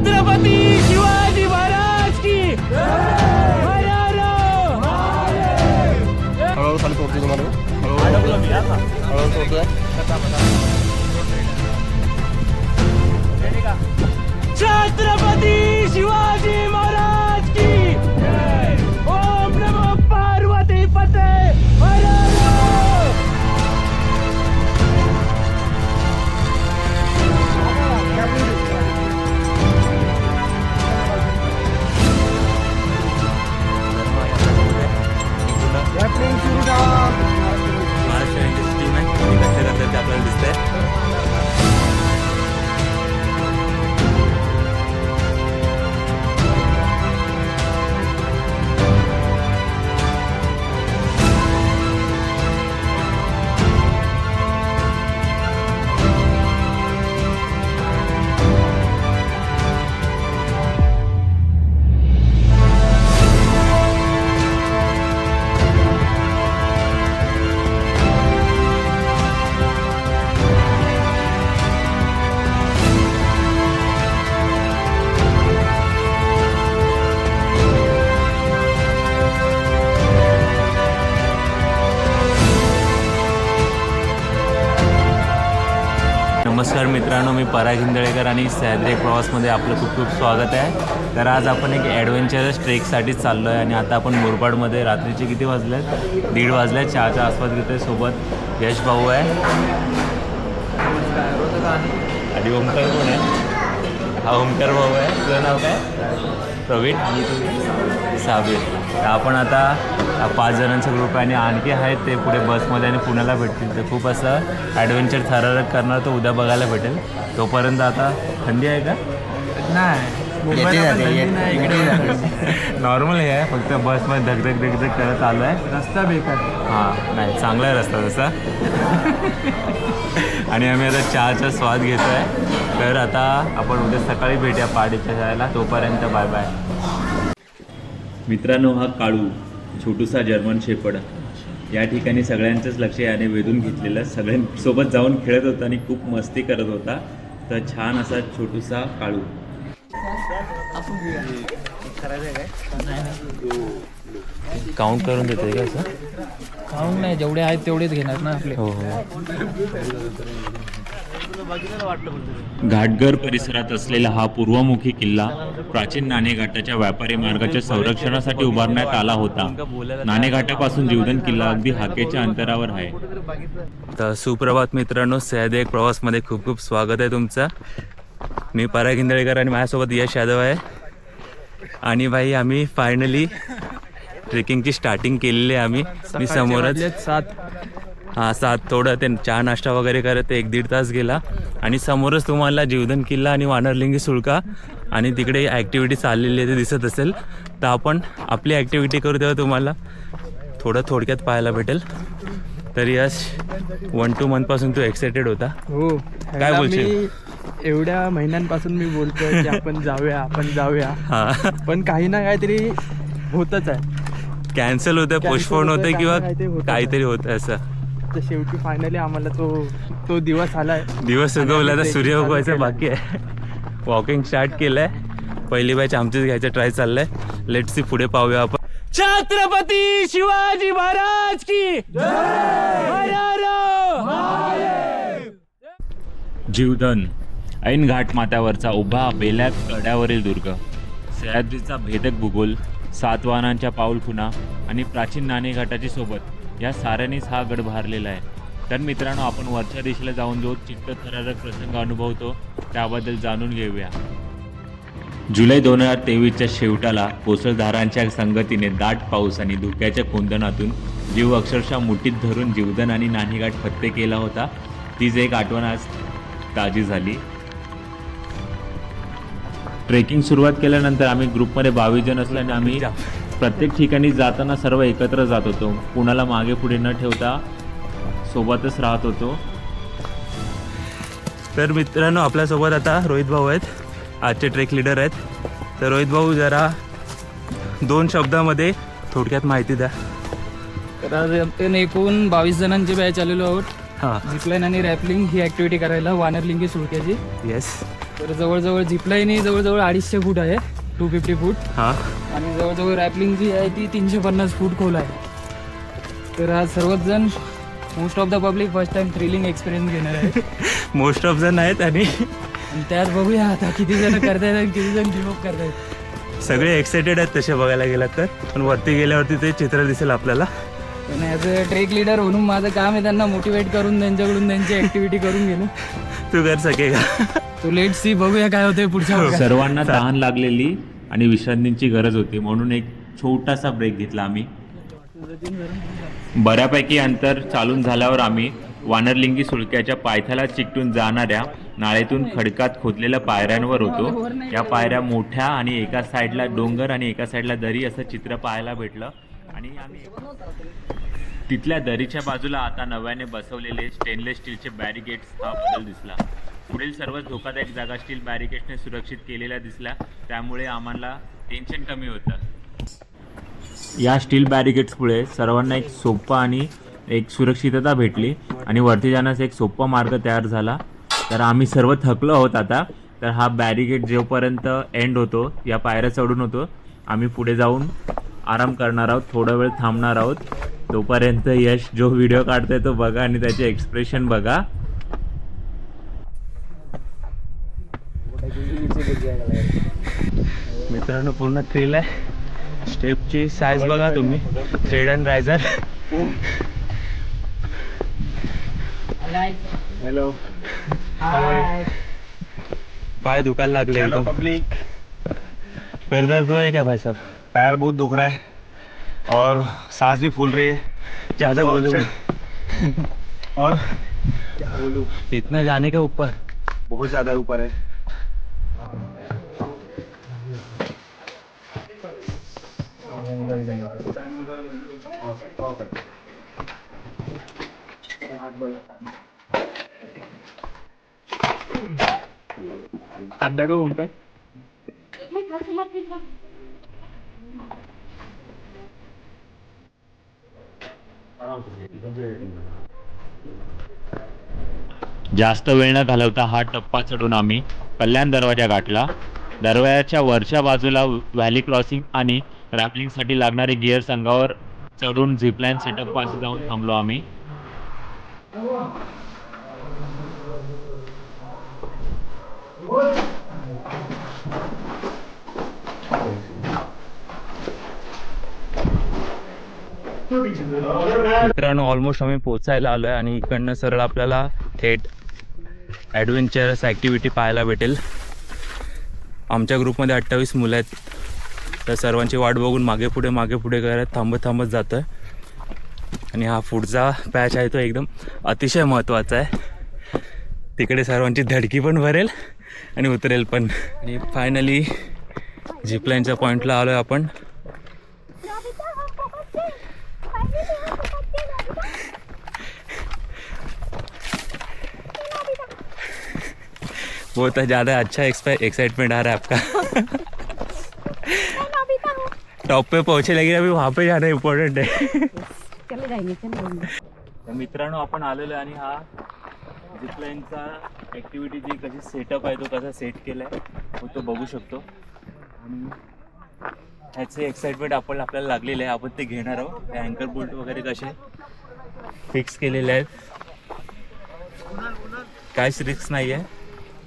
छत्रपती शिवाजी महाराज की हळूहळू खाली सोडतो तुम्हाला. हळूहळू. हळूहळू सोडतोय छत्रपती शिवाजी महाराज नमस्कार मित्रांनो मी पराग हिंदळेकर आणि सह्याद्री प्रवासमध्ये आपलं खूप खूप स्वागत आहे. तर आज आपण एक ॲडव्हेंचरस ट्रेकसाठी चाललो आहे आणि आता आपण मुरबाडमध्ये रात्रीचे किती वाजले आहेत दीड वाजले आहेत चहाचा आस्वाद घेतोय सोबत यश भाऊ आहे. आणि ओमकार कोण आहे. हा ओमकार भाऊ आहे. तुझं नाव काय? प्रवीण साबीर. तर आपण आता पाच जणांचा ग्रुप आहे आणि आणखी आहेत ते पुढे बसमध्ये आणि पुण्याला भेटतील. तर खूप असं ॲडव्हेंचर थरारक करणार तो उद्या बघायला भेटेल. तोपर्यंत आता थंडी आहे का? नॉर्मल हे आहे फक्त बसमध्ये धगधग धगधग करत आलो आहे. रस्ता बेकार. हां नाही चांगला आहे रस्ता तसा. आणि आम्ही आता चहाचा स्वाद घेतो आहे तर आता आपण उद्या सकाळी भेटूया पहाटेच्या शाळेला. तोपर्यंत बाय बाय मित्रांनो हा काळू छोटूसा जर्मन शेपड. या ठिकाणी सगळ्यांचंच लक्ष याने वेधून घेतलेलं. सगळ्यांसोबत जाऊन खेळत होता आणि खूप मस्ती करत होता. तर छान असा छोटूसा काळू. काउंट करून देते का असं? खाऊन नाही जेवढे आहेत तेवढेच घेणार ना आपले. हो हो. घाटघर परिसरात असलेला हा पूर्वमुखी किल्ला प्राचीन नाणेघाटाच्या व्यापारी मार्गाच्या संरक्षणासाठी उभारण्यात आला होता. नाणेघाटापासून जीवदन किल्ला अगदी हाकेच्या अंतरावर आहे. तर सुप्रभात मित्रांनो सह्याद्री एक प्रवासमध्ये खूप खूप स्वागत आहे तुमचं. मी पराग इंदळेकर आणि माझ्यासोबत यश यादव आहे. आणि भाई आम्ही फायनली ट्रेकिंगची स्टार्टिंग केलेली आहे आम्ही. मी समोरच सात. हां सात थोडं ते चहा नाश्ता वगैरे करत एक दीड तास गेला. आणि समोरच तुम्हाला जीवधन किल्ला आणि वानरलिंगी सुळका आणि तिकडे ॲक्टिव्हिटी चाललेली आहे ते दिसत असेल. तर आपण आपली ॲक्टिव्हिटी करू तेव्हा तुम्हाला थोडं थोडक्यात पाहायला भेटेल. तर यश वन टू मंथपासून तू एक्सायटेड होता. हो. काय बोलशील? एवढ्या महिन्यांपासून मी बोलतोय की आपण जाऊया आपण जाऊया. हां. पण काही ना काहीतरी होतच आहे. कॅन्सल होतं Cancel पोस्टपोन होतंय, होतं किंवा काहीतरी होतंय. काहीतरी होतं असं. तर शेवटी फायनली आम्हाला तो तो दिवस आलाय. दिवस उगवला तर सूर्य उगवायचं बाकी आहे. वॉकिंग स्टार्ट केलंय. पहिली बॅच आमचीच घ्यायचं ट्राय चाललंय. लेट सी पुढे पाहूया आपण. छत्रपती शिवाजी महाराज की. जीवधन ऐन घाट माथ्यावरचा उभा बेल्यात कड्यावरील दुर्ग. सह्याद्रीचा भेदक भूगोल सातवाहनांच्या पाऊलखुणा आणि प्राचीन नाणेघाटाची सोबत. या साऱ्यांनीच हा गड भारलेला आहे. तर मित्रांनो आपण वरच्या दिशेला जाऊन जो चित्त थरारक प्रसंग अनुभवतो त्याबद्दल जाणून घेऊया. जुलै दोन हजार तेवीसच्या शेवटाला कोसळधारांच्या संगतीने दाट पाऊस आणि धुक्याच्या कोंदणातून जीव अक्षरशः मुठीत धरून जीवदन आणि नाणीघाट फत्ते केला होता तीच एक आठवण आज ताजी झाली. ट्रेकिंग सुरुवात केल्यानंतर आम्ही ग्रुपमध्ये बावीस जण असल्याने आम्ही प्रत्येक ठिकाणी जाताना सर्व एकत्र जात होतो. कुणाला मागे पुढे न ठेवता सोबतच राहत होतो. तर मित्रांनो आपल्यासोबत आता रोहित भाऊ आहेत. आजचे ट्रेक लिडर आहेत. तर रोहित भाऊ जरा दोन शब्दामध्ये थोडक्यात माहिती द्या. तर आज आपण एकूण बावीस जणांची बॅच आलेलो आहोत. हां. झिपलाईन आणि रॅपलिंग ही ॲक्टिव्हिटी करायला वानरलिंगी सुळक्याची. येस तर जवळजवळ झिपलाईन जवळजवळ अडीचशे फूट आहे. टू फिफ्टी फूट हा. आणि जवळजवळ रॅपलिंग जी आहे ती तीनशे पन्नास फूट खोल आहे. तर आज सर्वच जण most of the public first time thrilling experience घेणार आहे मोस्ट ऑफ जण आहेत आणि आणि त्यात बघूया आता किती जण करतायत आणि किती जण गिवअप करतायत. सगळे एक्साइटेड आहेत तसे बघायला गेलात तर. पण वरती गेल्यावरती ते चित्र दिसेल आपल्याला. पण ॲज अ ट्रेक लिडर म्हणून माझं काम आहे त्यांना मोटिवेट करून त्यांच्याकडून त्यांची ऍक्टिव्हिटी करून घेणं. तू कर सके का? तो लेट सी बघूया काय होतंय पुढच्या भागात. सर्वांना तहान लागलेली आणि विश्रांतीची गरज होती म्हणून एक छोटासा ब्रेक घेतला आम्ही. बऱ्यापैकी अंतर चालून झाल्यावर आम्ही वानरलिंगी सुळक्याच्या पायथ्याला चिकटून जाणाऱ्या नाळेतून खडकात खोदलेल्या पायऱ्यांवर होतो. या पायऱ्या मोठ्या आणि एका साईडला डोंगर आणि एका साईडला दरी असं चित्र पाहायला भेटलं. आणि आम्ही तिथल्या दरीच्या बाजूला आता नव्याने बसवलेले स्टेनलेस स्टीलचे बॅरिगेट्स हा बदल दिसला. पुढील सर्वच धोकादायक जागा स्टील बॅरिकेड्सने सुरक्षित केलेल्या दिसल्या. त्यामुळे आम्हाला टेन्शन कमी होतं. या स्टील बॅरिगेट्समुळे सर्वांना एक सोपा आणि एक सुरक्षितता भेटली आणि वरती जाण्याचा एक सोपा मार्ग तयार झाला. तर आम्ही सर्व थकलो आहोत आता. तर हा बॅरिगेट जोपर्यंत एंड होतो या पायऱ्या चढून होतो आम्ही पुढे जाऊन आराम करणार आहोत थोडा वेळ थांबणार आहोत. तोपर्यंत यश जो व्हिडिओ काढतोय तो बघा आणि त्याचे एक्सप्रेशन बघा. मित्रांनो पूर्ण थ्रिल आहे. स्टेपची साईज बघा तुम्ही. थ्रेड अँड रायझर हॅलो पाय दुखायला लागले एकदम. पब्लिक पैर दर्द है क्या भाई साहब पैर बहुत दुख रहा है और सांस भी फूल रही है। ज़्यादा बोलो। और इतना जाने के ऊपर। बहुत ज़्यादा ऊपर है। अड्डा का ऊपर जास्त वेळ न घालवता हा टप्पा चढून आम्ही कल्याण दरवाजा गाठला. दरवाजाच्या वरच्या बाजूला व्हॅली क्रॉसिंग आणि रॅपलिंगसाठी लागणारे गिअर संघावर चढून झिपलाईन सेटअप पास जाऊन थांबलो आम्ही. मित्रांनो ऑलमोस्ट आम्ही पोचायला आलो आहे आणि इकडनं सरळ आपल्याला थेट ॲडव्हेंचरस ॲक्टिव्हिटी पाहायला भेटेल. आमच्या ग्रुपमध्ये अठ्ठावीस मुलं आहेत. तर सर्वांची वाट बघून मागे पुढे मागे पुढे करत थांबत थांबत जातं आहे आणि हा पुढचा पॅच आहे तो एकदम अतिशय महत्त्वाचा आहे. तिकडे सर्वांची धडकी पण भरेल आणि उतरेल पण. आणि फायनली झिपलाईनच्या पॉईंटला आलो आहे आपण. बहुत ज़्यादा अच्छा एक्साइटमेंट आ रहा है आपका। टॉप पे पहुंचे लेकिन अभी वहाँ पे जाना इम्पोर्टेंट है। चले जाएंगे चले तर मित्रांनो आपण आलेलो आहे आणि हा जिपलाईनचा ॲक्टिव्हिटी जी कशी सेटअप आहे तो कसा सेट केला आहे तो बघू शकतो. आणि ह्याचे एक्साइटमेंट आपण आपल्याला लागलेलं आहे. आपण ते घेणार आहोत. अँकर बोल्ट वगैरे कसे फिक्स केलेले आहेत. काहीच रिस्क नाही आहे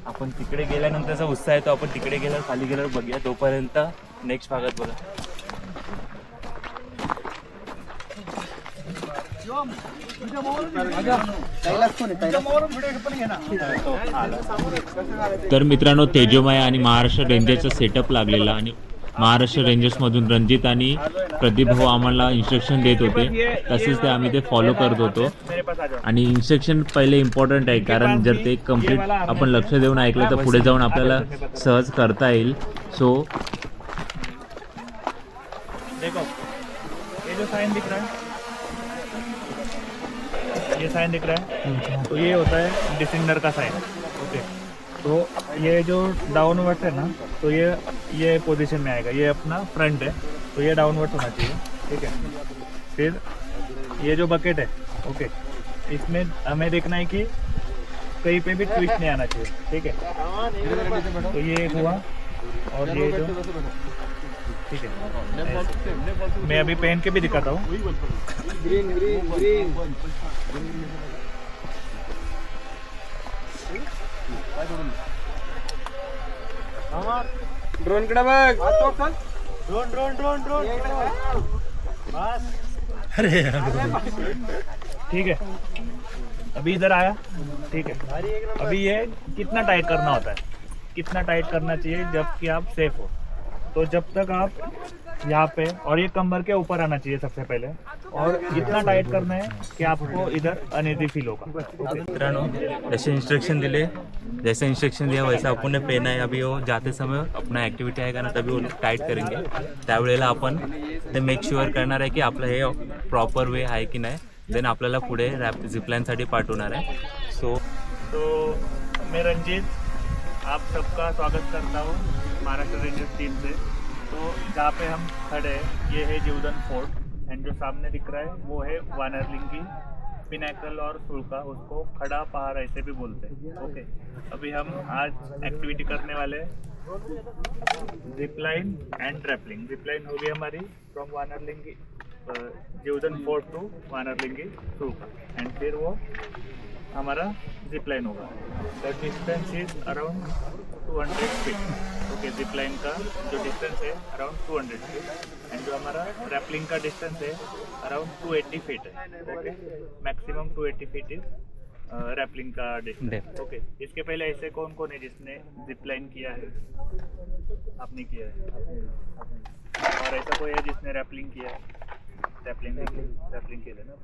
आपण तिकडे गेल्यानंतरचा उत्साह येतो. आपण तिकडे गेल्यावर खाली गेल्यावर बघूया. तोपर्यंत नेक्स्ट भागात बघा. तर मित्रांनो तेजोमय आणि महाराष्ट्र रेंजरचा सेटअप लागलेला आणि महाराष्ट्र रेंजर्समधून रणजित आणि प्रदीप भाऊ आम्हाला इन्स्ट्रक्शन देत होते तसेच ते आम्ही ते फॉलो करत होतो आणि इन्स्ट्रक्शन पहिले इम्पॉर्टंट आहे कारण जर ते कंप्लीट आपण लक्ष देऊन ऐकलं तर पुढे जाऊन आपल्याला सहज करता येईल सो ये साइन दिख रहा है तो ये होता है डिसेंडर का साइन तो ये जो डाउनवर्ट है ना तो ये ये पोजीशन में आएगा। ये अपना फ्रंट है तो ये डाउनवर्ट होना चाहिए, ठीक है? फिर ये जो बकेट है ओके इसमें हमें देखना है कि कहीं पे भी ट्विस्ट नहीं आना चाहिए, ठीक है? तो ये एक हुआ, और ये जो, ठीक है? मैं अभी पहन के भी दिखाता हूँ। ड्रोन कडे बघ ड्रोन ड्रोन ड्रोन ड्रोन ठीक है। अभी इधर आया। ठीक है। अभी ये कितना टाइट करना होता है? कितना टाइट करना चाहिए जबकि आप सेफ़ हो? तो जब तक आप यहाँ पे और ये कमर के ऊपर आना चाहिए सबसे पहले। और इतना टाइट करना है कि आपको इधर अनइजी फील होगा। ओके मित्रांनो जैसे इंस्ट्रक्शन दिले। जैसे इंस्ट्रक्शन दिया वैसा आपण ने पेन आहे अभी वो। जाते समय अपना ॲक्टिव्हिटी आहे का ना तभी वो टाईट करेंगे। त्यावेळेला आपण ते मेक शुअर करणार आहे की आपलं हे प्रॉपर वे आहे की नाही. देन आपल्याला पुढे रॅप झिपलाईनसाठी पाठवणार आहे. सो तो मैं रंजीत आप सबका स्वागत करता हूँ महाराष्ट्र रेंजर्स टीम से। तो जहाँ पे हम खड़े हैं, ये है जीवदन फोर्ट एंड जो सामने दिख रहा है, वो है वानरलिंगी, पिनाकल और सुल्का, उसको खड़ा पहाड़ ऐसे भी बोलते हैं। ओके अभी हम आज एक्टिविटी करने वाले हैं zip line and rappelling zip line होगी हमारी from Vanarlingi Jivdhan fort to Vanarlingi, Sulka. And फिर वो हमारा जिप लाइन होगा। The distance is around 200 feet okay zip line का जो डिस्टेंस है अराउंड 200 फीट एंड जो हमारा रैपलिंग का डिस्टेंस है अराउंड 280 फीट है। Okay maximum 280 feet is rappelling का डिस्टेंस ओके इसके पहले ऐसे कौन कौन है जिसने जिप लाइन किया है? आपने किया है। और ऐसा कोई है जिसने रैपलिंग किया है? रैपलिंग रैपलिंग किया है ना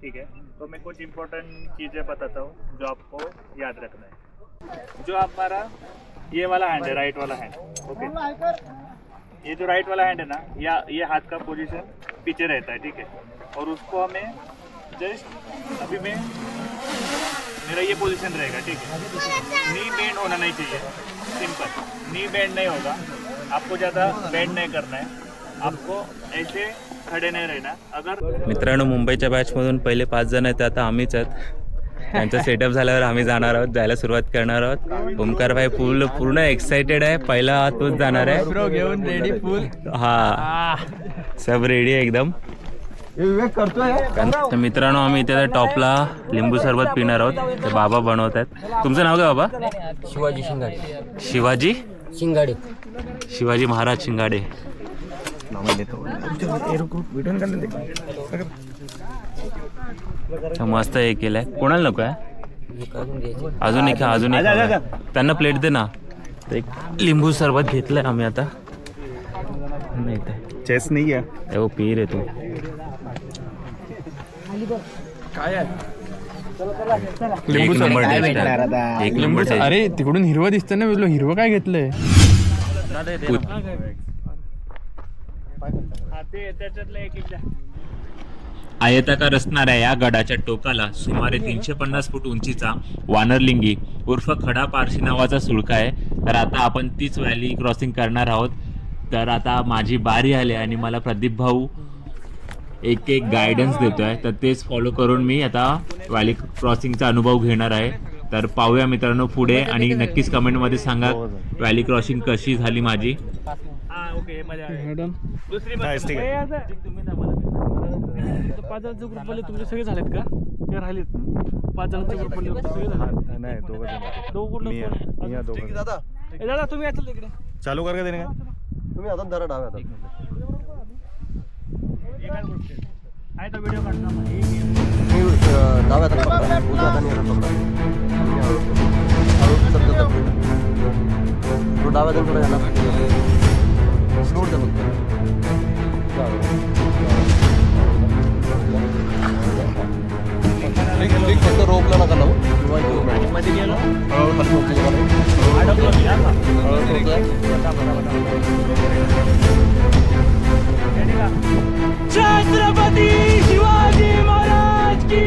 ठीक है? तो मैं कुछ इम्पोर्टेंट चीज़ें बताता हूँ जो आपको याद रखना है। जो हमारा ये वाला हैंड है राइट वाला हैंड ओके ये जो राइट वाला हैंड है ना, या ये हाथ का पोजीशन पीछे रहता है, ठीक है? और उसको हमें जस्ट अभी मैं, मेरा ये पोजीशन रहेगा, ठीक है? नी बेंड होना नहीं चाहिए सिंपल नी बेंड नहीं होगा। आपको ज़्यादा बेंड नहीं करना है। आपको ऐसे खड़े नहीं रहना। अगर मित्रांनो मुंबईच्या बॅचमधून पहिले पाच जण आहेत आता आम्हीच आहेत. त्यांचा सेटअप झाल्यावर आम्ही जाणार आहोत जायला सुरुवात करणार आहोत. ओमकार भाई पूर्ण पूर्ण एक्साइटेड आहे. पहिला तोच जाणार आहे. घेऊन रेडी फुल हा. सब रेडी आहे एकदम. तर मित्रांनो आम्ही इथे टॉपला लिंबू सरबत पिणार आहोत. ते बाबा बनवत आहेत. तुमचं नाव काय बाबा? शिवाजी शिंगाडे. शिवाजी? शिंगाडे. शिवाजी महाराज शिंगाडे. मस्त हे केलंय. कोणाला नको आहे? अजून एक अजून एक. त्यांना प्लेट दे ना. तर एक लिंबू सरबत घेतलंय आम्ही आता. नाही ते चेस नहीं है वो पी रे तू. लिंबू एक नंबर taste आहे. एक taste. अरे तिकडून हिरवं दिसतं ना हिरवं काय घेतलंय? पु- त्याच्यातलं एक एक द्या. आयताकार असणाऱ्या या गडाच्या टोकाला सुमारे तीनशे पन्नास फूट उंचीचा वानरलिंगी उर्फ खडा पारशी नावाचा सुळका आहे. तर आता आपण तीच व्हॅली क्रॉसिंग करणार आहोत. तर आता माझी बारी आली आणि मला प्रदीप भाऊ एक एक गायडन्स देतोय. तर तेच फॉलो करून मी आता व्हॅली क्रॉसिंगचा अनुभव घेणार आहे. तर पाहूया मित्रांनो पुढे आणि नक्कीच कमेंटमध्ये सांगा व्हॅली क्रॉसिंग कशी झाली माझी. हा ओके मजा आहे. मॅडम दुसरी मजा- असं. पाच जणांचे ग्रुप तुमचे सगळे झालेत का ते राहिलेत पाच जणांचे ग्रुपमध्ये सगळे झाले नाही दोघं जण. दोघं मी? मी या दोघं जण. ए, दादा तुम्ही याचं इकडे चालू कर का देणे का तुम्ही आता जरा डाव्या हातात. एकाच गोष्टी आहेत. आहे तो व्हिडिओ काढला मग. एक- एक. तुम्ही अं, डाव्या हाताने पकडा उजव्या हाताने याला पकडा आणि हळू हळू पुढे. तो डाव्या हाताने थोडा याला सोड द्या फक्त फक्त रोपला नका लावू किंवा घेऊन हळूहळू खाली सोडतो तुम्हाला. अडकलो मी, हा का? हळूहळू सोडतोय. रेडी का? छत्रपती शिवाजी महाराज की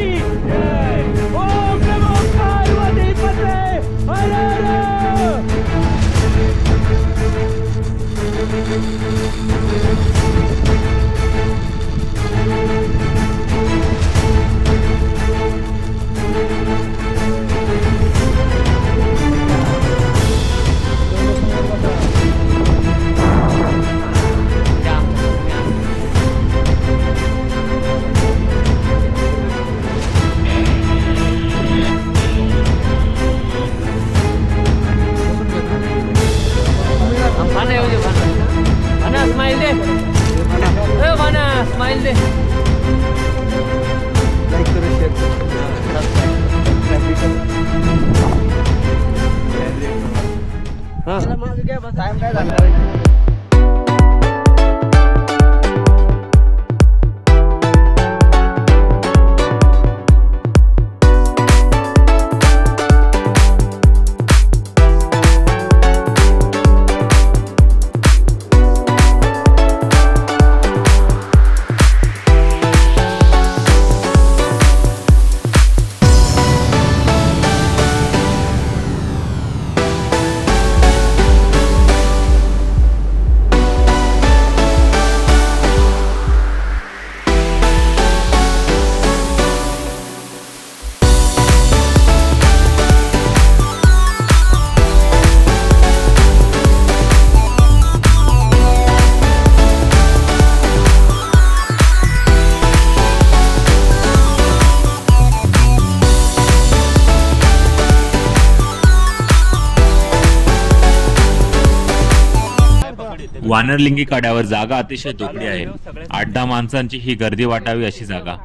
वानरलिंगी कड्यावर जागा अतिशय तोकडी आहे. आठ दहा माणसांची ही गर्दी वाटावी अशी जागा.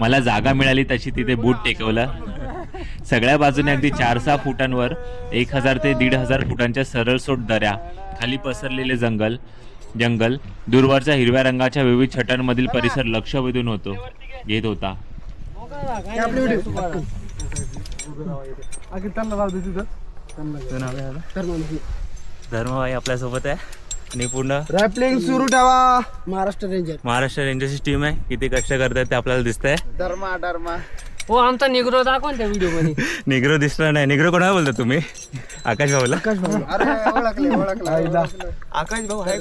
मला जागा मिळाली तशी तिथे बूट टेकवलं. सगळ्या बाजूने अगदी चार सहा फुटांवर एक हजार ते दीड हजार फुटांच्या सरळसोट दऱ्या खाली पसरलेले जंगल जंगल दूरवरच्या हिरव्या रंगाच्या विविध छटांमधील परिसर लक्ष वेधून होतो घेत होता. धर्मभाई आपल्यासोबत आहे. आणि पूर्ण रॅपलिंग सुरू ठेवा. महाराष्ट्र रेंजर महाराष्ट्र रेंजर्सची टीम आहे. किती कष्ट करतात ते आपल्याला दिसतंय. धर्मा धर्मा. हो आमचा निग्रो दाखवा ना त्या व्हिडिओमध्ये निग्रो दिसला नाही. निग्रो कोणाला बोलता तुम्ही? आकाश भाऊला. अरे ओळखले ओळखले. आकाश भाऊ आहे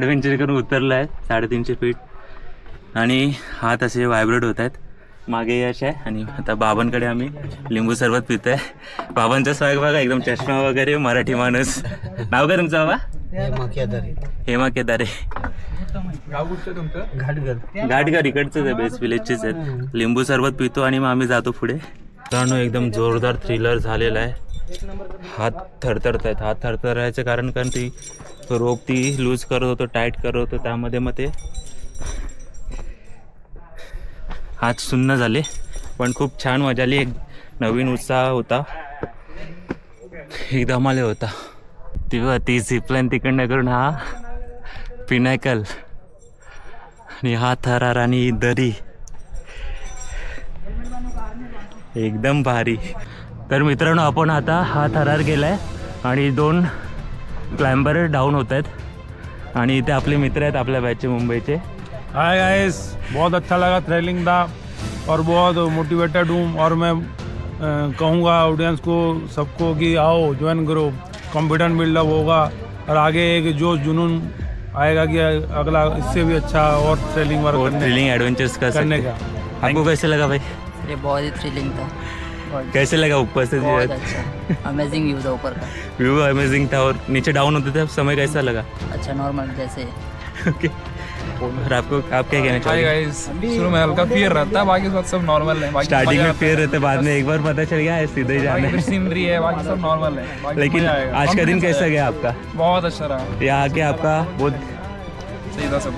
ॲडव्हेंचर करून उतरलो आहे साडेतीनशे फीट आणि हात असे व्हायब्रेट होत आहेत. मागे यश आहे आणि आता बाबांकडे आम्ही लिंबू सरबत पितोय. बाबांचा स्वाग बघा एकदम चष्मा वगैरे मराठी माणूस. नाव काय तुमचं बाबा? हेमा केदारे. घाटघर. इकडचेच आहे बेस विलेजचेच आहेत लिंबू सरबत पितो आणि मग आम्ही जातो पुढे. मित्रांनो एकदम जोरदार थ्रिलर झालेला आहे. हात थरथरत आहेत हात थरथरायचं कारण कारण ती रोप ती लूज करत होतो टाईट करत होतो त्यामध्ये मग ते हात सुन्न झाले. पण खूप छान मजा आली. एक नवीन उत्साह होता. एकदम आले होता. तेव्हा ती झिपलाईन तिकडनं करून हा पिनायकल आणि हा थरार आणि दरी. एकदम भारी. तर मित्रांनो आपण आता हा थरार गेलाय आणि दोन क्लाइंबर डाऊन होत आहेत. आणि इथे आपले मित्र आहेत आपल्या बॅचचे मुंबईचे. हाय गाइस बहुत अच्छा लगा थ्रिलिंग था और बहुत मोटिवेटेड हूँ और मैं कहूँगा ऑडियंस को सबको कि आओ ज्वाइन करो कॉन्फिडेंस बिल्डअप होगा और आगे एक जोश जुनून आएगा कि अगला इससे भी अच्छा और थ्रिलिंग वर्क थ्रिलिंग एडवेंचर्स कर करने का। आपको कैसे लगा भाई? ये बहुत ही थ्रिलिंग था। कैसे लगा ऊपर से बहुत अच्छा। अमेजिंग व्यू था ऊपर का। व्यू अमेजिंग था और नीचे डाउन होते थे समय कैसा लगा? अच्छा नॉर्मल जैसे। ओके और आपको आप क्या कहना गाइस शुरू में हल्का फियर रहता है बाकी सब सब नॉर्मल है बाकी स्टार्टिंग में फिर रहते बाद में एक बार पता चल गया है सीधे ही जाना। है सीनरी है बाकी सब नॉर्मल है लेकिन आज का दिन कैसा गया आपका? बहुत अच्छा रहा। यहाँ आके आपका बहुत सही था सब।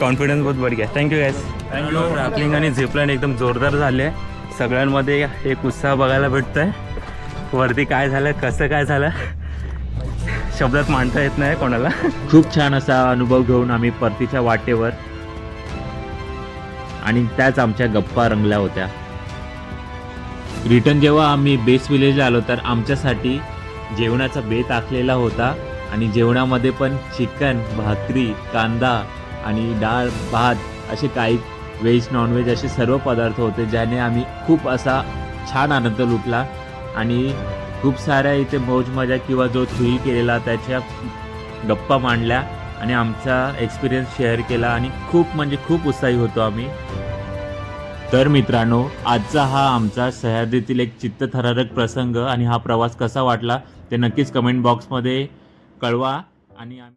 कॉन्फिडन्स बहुत बढ़ गया। Thank you guys thank you travelling आणि झिपलाईन एकदम जोरदार झाले आहे सगळ्यांमध्ये एक उत्साह बघायला भेटतोय. वरती काय झालं कसं काय झालं शब्दात मांडता येत नाही कोणाला. खूप छान असा अनुभव घेऊन आम्ही परतीच्या वाटेवर आणि त्याच आमच्या गप्पा रंगल्या होत्या. रिटर्न जेव्हा आम्ही बेस विलेजला आलो तर आमच्यासाठी जेवणाचा बेत आखलेला होता. आणि जेवणामध्ये पण चिकन भाकरी कांदा आणि डाळ भात असे काही व्हेज नॉनव्हेज असे सर्व पदार्थ होते ज्याने आम्ही खूप असा छान आनंद लुटला. आणि खूप साऱ्या इथे मौज मजा किंवा जो थ्रिल केलेला त्याच्या गप्पा मांडल्या आणि आमचा एक्सपिरियन्स शेअर केला आणि खूप म्हणजे खूप उत्साही होतो आम्ही. तर मित्रांनो आजचा हा आमचा सह्याद्रीतील एक चित्तथरारक प्रसंग आणि हा प्रवास कसा वाटला ते नक्कीच कमेंट बॉक्समध्ये कळवा आणि आम्ही